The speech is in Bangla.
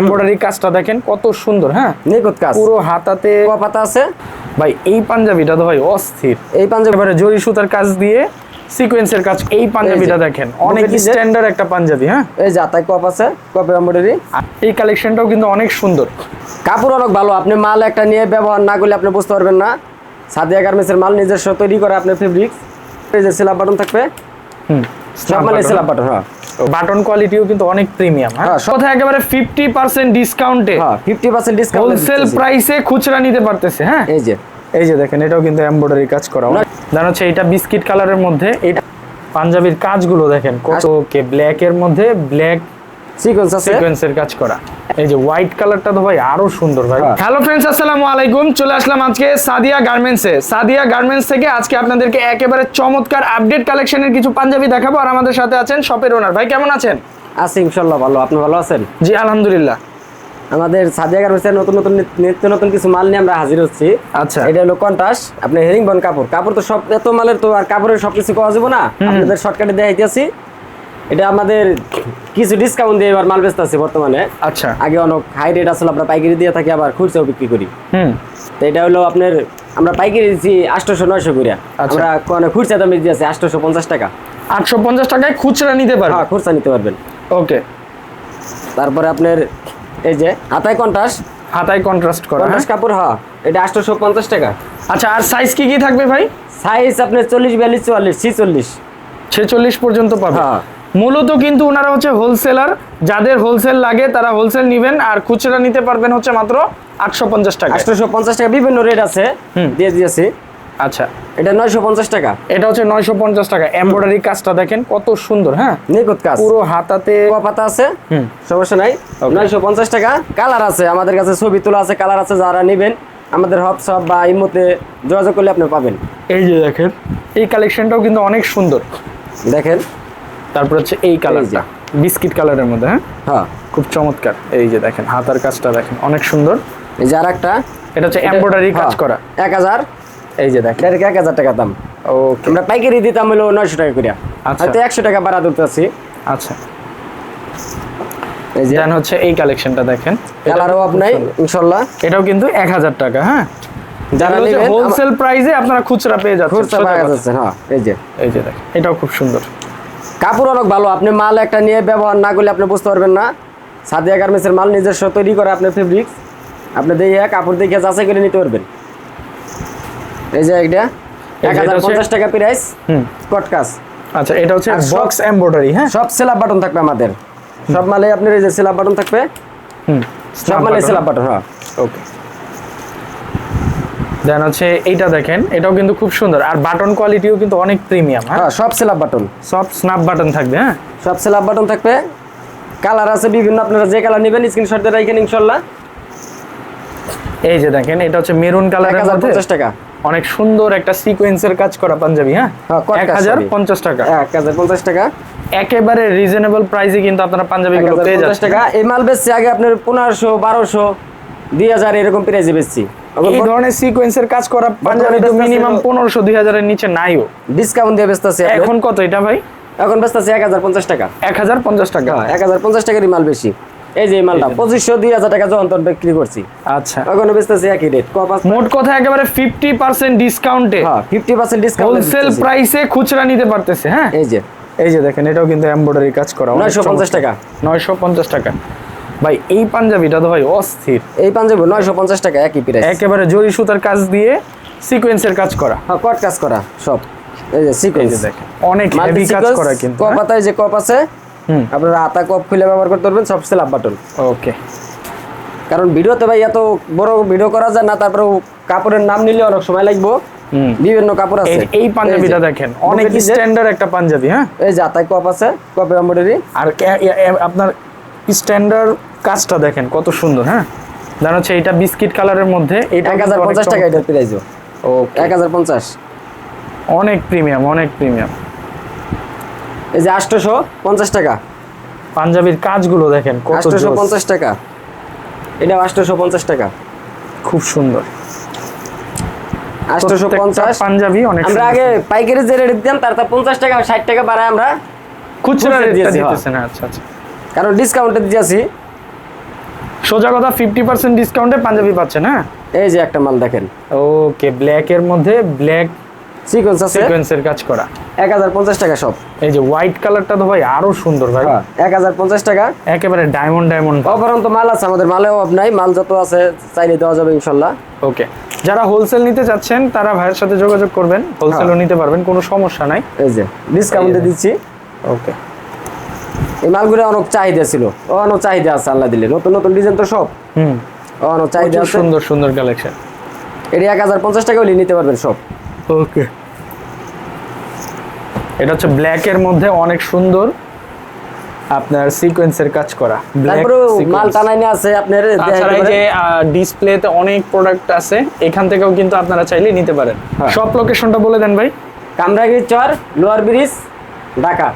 এমব্রয়ডারি কাজটা দেখেন কত সুন্দর হ্যাঁ? নিখুঁত কাজ। পুরো হাতাতে পাতা আছে। ভাই এই পাঞ্জাবিটা তো ভাই অস্থির। এই পাঞ্জাবি জরি সুতার কাজ দিয়ে সিকোয়েন্সের কাজ এই পাঞ্জাবিটা দেখেন। অনেক স্ট্যান্ডার্ড একটা পাঞ্জাবি হ্যাঁ? এই যে আতায় কপ আছে কপের এমব্রয়ডারি। এই কালেকশনটাও কিন্তু অনেক সুন্দর। কাপড় অনেক ভালো আপনি মাল একটা নিয়ে ব্যবহার না করলে আপনি বুঝতে পারবেন না। সাদিয়া গার্মেন্টসের মাল নিজস্ব তৈরি করে আপনার ফেব্রিক্স এই যে সিলাপ বাটন থাকবে। হুম সব সিলাপ বাটন হ্যাঁ। বাটন কোয়ালিটিও কিন্তু অনেক প্রিমিয়াম হ্যাঁ? হ্যাঁ, কথা একেবারে ফিফটি পার্সেন্ট ডিসকাউন্টে হ্যাঁ ফিফটি পার্সেন্ট ডিসকাউন্ট হোলসেল প্রাইসে খুচরা নিতে পারতেছে হ্যাঁ? এই যে। এই যে দেখেন এটাও কিন্তু এমব্রয়ডারি কাজ করা। জানো হচ্ছে এটা বিস্কিট কালারের মধ্যে এটা পাঞ্জাবির কাজগুলো দেখেন কত কে ব্ল্যাক এর মধ্যে ব্ল্যাক সিকোয়েন্স আছে? সিকোয়েন্সের কাজ করা। এই যে হোয়াইট কালারটা তো ভাই আরও সুন্দর ভাই। হ্যাঁ। হ্যালো ফ্রেন্ডস আসসালামু আলাইকুম। চলে আসলাম আজকে সাদিয়া গার্মেন্টসে সাদিয়া গার্মেন্টস থেকে আজকে আপনাদেরকে একেবারে চমৎকার আপডেট কালেকশনের কিছু পাঞ্জাবি দেখাবো আর আমাদের সাথে আছেন শপের ওনার ভাই কেমন আছেন? আছি ইনশাল্লাহ ভালো। আপনি ভালো আছেন? জি আলহামদুলিল্লাহ। আমাদের সাদিয়া গার্মেন্টসের নতুন নতুন নিত্য নতুন কিছু মাল নিয়ে আমরা হাজির হচ্ছি। আচ্ছা। এটা হলো কন্টাস আপনি হেরিং বন কাপড়। কাপড় তো সব এত মালের তো আর কাপড়ের সব কিছু পাওয়া যাবে না। আপনাদের শর্টকাটে দেখাইতেছি। এটা আমাদের কিছু ডিসকাউন্ট দিয়ে এবার মাল বেচতে আছি বর্তমানে। আচ্ছা। আগে অনেক হাই রেট আসলে আমরা পাইকারি দিয়ে থাকি আবার খুচরাও বিক্রি করি। হুম। তো এটা হলো আপনার আমরা পাইকারি দিচ্ছি আটশোশো নয়শো করে আচ্ছা। আমরা কোনো খুচরা দামে দিয়েছি আটশোশো পঞ্চাশ টাকা। আটশো পঞ্চাশ টাকায় খুচরা নিতে পারবেন? হ্যাঁ খুচরা নিতে পারবেন। ওকে। তারপরে আপনার এই যে হাতায় কন্ট্রাস্ট হাতায় কন্ট্রাস্ট করা হ্যাঁ? কন্টাস কাপড় হ্যাঁ এটা আটশোশো পঞ্চাশ টাকা। আচ্ছা আর সাইজ কি কি থাকবে ভাই? সাইজ আপনার চল্লিশ বিয়াল্লিশ চুয়াল্লিশ ছিচল্লিশ। ছেচল্লিশ পর্যন্ত পাবে। হ্যাঁ। মূলত কিন্তু ওনারা হচ্ছে হোলসেলার যাদের হোলসেল লাগে তারা হোলসেল নিবেন আর খুচরা নিতে পারবেন হচ্ছে মাত্র আটশো পঞ্চাশ টাকা আটশোশো পঞ্চাশ টাকা বিভিন্ন রেট আছে দিয়ে দিয়েছি। আচ্ছা। এটা নয়শো পঞ্চাশ টাকা। এটা হচ্ছে নয়শো পঞ্চাশ টাকা। এমব্রয়ডারি কাজটা দেখেন কত সুন্দর হ্যাঁ? নিখুঁত কাজ। পুরো হাতাতে পাতা আছে। হুম। সমস্যা নাই। নয়শো পঞ্চাশ টাকা। কালার আছে আমাদের কাছে ছবি তোলা আছে কালার আছে যারা নেবেন আমাদের শপ বা ইমোতে যোগাযোগ করলে আপনি পাবেন। এই যে দেখেন এই কালেকশনটাও কিন্তু অনেক সুন্দর। দেখেন। তারপর হচ্ছে এই কালারটা বিস্কিট কালারের মধ্যে হ্যাঁ? হ্যাঁ। খুব চমৎকার। এই যে দেখেন হাতার কাজটা দেখেন অনেক সুন্দর। এই যে আর একটা এটা হচ্ছে এমব্রয়ডারি কাজ হ্যাঁ, করা। এক হাজার। এই যে দেখেন। এক হাজার টাকা দাম। ওকে আমরা পাইকারি দিতাম হলো নয়শো টাকা করে আচ্ছা। হয়তো একশো টাকা বাড়া দিতে আছি আচ্ছা। এই যে। হচ্ছে এই কালেকশনটা দেখেন। কালারও আপনাই ইনশাল্লাহ। এটাও কিন্তু এক হাজার টাকা হ্যাঁ? যারা নেবেন হোলসেল প্রাইসে আপনারা খুচরা পেয়ে যাচ্ছেন খুচরা সোজা পাওয়া যাচ্ছে হ্যাঁ এই যে। এই যে দেখেন এটাও খুব সুন্দর। কাপড় অনেক ভালো আপনি মাল একটা নিয়ে ব্যবহার না করলে আপনি বুঝতে পারবেন না। সাদিয়া গার্মেন্টসের মাল নিজস্ব তৈরি করে আপনার ফেব্রিক্স আপনি দেখে কাপড় দেখে যাচাই করে নিতে পারবেন। এই যে একটা এক হাজার পঞ্চাশ টাকা প্রাইস হুম। কটকাস আচ্ছা এটা হচ্ছে বক্স এমব্রয়ডারি হ্যাঁ? সব সেলাপ বাটন থাকবে আমাদের। সব মালে আপনার এই যে সেলাপ বাটন থাকবে। হুম। সব মালে সেলাপ বাটন হ্যাঁ। ওকে দেন হচ্ছে এইটা দেখেন এটাও কিন্তু খুব সুন্দর। আর বাটন কোয়ালিটিও কিন্তু অনেক প্রিমিয়াম হ্যাঁ? হ্যাঁ সব সেলাপ বাটন সব স্ন্যাপ বাটন থাকবে হ্যাঁ? সব সেলাপ বাটন থাকবে। কালার আছে বিভিন্ন আপনারা যে কালার নেবেন স্ক্রিনশট দিয়ে রাখেন ইনশাল্লাহ এই যে দেখেন এটা হচ্ছে মেরুন কালারের মধ্যে পঞ্চাশ টাকা। অনেক সুন্দর একটা সিকোয়েন্সের কাজ করা পাঞ্জাবি হ্যাঁ? হ্যাঁ, কটকা, এক হাজার sorry। পঞ্চাশ টাকা। এক হাজার পঞ্চাশ টাকা। একেবারে রিজনেবল প্রাইসে কিন্তু আপনারা পাঞ্জাবিগুলো পেয়ে 1050 টাকা। এই মাল বেচছি আগে আপনার পনেরোশো বারোশো দুই হাজার এরকম প্রাইসে বেচছি। এই ধরনের সিকোয়েন্সের কাজ করা পাঞ্জাবি তো মিনিমাম হলো- পনেরোশো দুই হাজারের নিচে নাইও। ডিসকাউন্ট দিয়ে বেচতেছি এখন এখন কত এটা ভাই? এখন বেচতেছি এক হাজার পঞ্চাশ টাকা। এক হাজার পঞ্চাশ টাকা। হ্যাঁ এক হাজার পঞ্চাশ টাকারই মাল বেশি। এই যে মালটা পঁচিশশো দুই হাজার টাকা যখন তখন বিক্রি করছি। আচ্ছা। এখন বেচতেছি একই রেট মোট কথা একেবারে ফিফটি পার্সেন্ট ডিসকাউন্টে হ্যাঁ ফিফটি পার্সেন্ট ডিসকাউন্ট হোলসেল প্রাইসে খুচরা নিতে পারতেছে হ্যাঁ? এই যে। এই যে দেখেন এটাও কিন্তু এমব্রয়ডারি কাজ করা। নয়শো পঞ্চাশ টাকা। নয়শো পঞ্চাশ টাকা। ভাই এই পাঞ্জাবিটা তো ভাই অস্থির। এই পাঞ্জাবি নয়শো পঞ্চাশ টাকা একই প্রাইস একেবারে জরি সুতার কাজ দিয়ে সিকোয়েন্সের কাজ করা। হ্যাঁ কট কাজ করা সব। এই যে সিকোয়েন্স দেখেন অনেক হেভি কাজ করা কিন্তু কপ পাতায় যে কপ আছে আপনারা আতা কপ খুলে ব্যবহার করতে পারবেন সব সেলাপ বাটন ওকে কারণ ভিডিওতে ভাই এত বড় ভিডিও করা যায় না তারপরে কাপড়ের নাম নিলে অনেক সময় লাগবে। বিভিন্ন কাপড় আছে। এই পাঞ্জাবিটা দেখেন অনেক স্ট্যান্ডার্ড একটা পাঞ্জাবি হ্যাঁ? এই যে আতায় কপ আছে কপ এমব্রয়ডারি আর আপনার স্ট্যান্ডার্ড কাজটা দেখেন কত সুন্দর হ্যাঁ? জানো হচ্ছে এটা বিস্কিট কালারের মধ্যে এটা এক হাজার পঞ্চাশ টাকা এটার প্রাইস ওকে এক হাজার পঞ্চাশ। অনেক প্রিমিয়াম অনেক প্রিমিয়াম। এই যে আটশোশো পঞ্চাশ টাকা। পাঞ্জাবির কাজগুলো দেখেন কত আটশোশো। পঞ্চাশ টাকা। এটা আটশোশো পঞ্চাশ টাকা। খুব সুন্দর। আটশোশো পঞ্চাশ। পাঞ্জাবি অনেক আমরা আগে পাইকারি যে রেট দিতাম তার তা পঞ্চাশ টাকা ষাট টাকা বাড়ায় আমরা খুচরা রেটটা দিয়েছি, হ্যাঁ। আচ্ছা আচ্ছা। কারণ ডিসকাউন্টে দিয়ে দিয়েছি। সোজা কথা ফিফটি পার্সেন্ট ডিসকাউন্টে পাঞ্জাবি পাচ্ছেন হ্যাঁ? এই যে একটা মাল দেখেন। ওকে ব্ল্যাক এর মধ্যে ব্ল্যাক সিকোয়েন্স আছে? সিকোয়েন্সের কাজ করা। এক হাজার পঞ্চাশ টাকা সব এই যে হোয়াইট কালারটা তো ভাই আরও সুন্দর ভাই। হ্যাঁ এক হাজার পঞ্চাশ টাকা। একেবারে ডায়মন্ড ডায়মন্ড অপরন্ত মাল আছে আমাদের মালে অভাব নাই মাল যত আছে চাইলে দেওয়া যাবে ইনশাল্লাহ। ওকে যারা হোলসেল নিতে চাচ্ছেন তারা ভাইয়ের সাথে যোগাযোগ করবেন হোলসেলও নিতে পারবেন কোনো সমস্যা নাই। এই যে ডিসকাউন্টে দিচ্ছি। ওকে এই মালগুলো অনেক চাহিদা ছিল। অনেক চাহিদা আছে আল্লাহ দিলে। নতুন নতুন ডিজাইন তো সব। হুম। অনেক চাহিদা আছে। সুন্দর সুন্দর কালেকশন এটি এক হাজার পঞ্চাশ টাকা হলে নিতে পারবেন সব। ওকে। এটা হচ্ছে ব্ল্যাক এর মধ্যে অনেক সুন্দর আপনার সিকোয়েন্সের কাজ করা। ব্ল্যাক তারপরে মাল টানাইনে আছে আপনার এই যে ডিসপ্লেতে অনেক প্রোডাক্ট আছে এখান থেকেও কিন্তু আপনারা চাইলে নিতে পারেন। হ্যাঁ। সব লোকেশনটা বলে দেন ভাই। Kamrangir Char lower bridge Dhaka.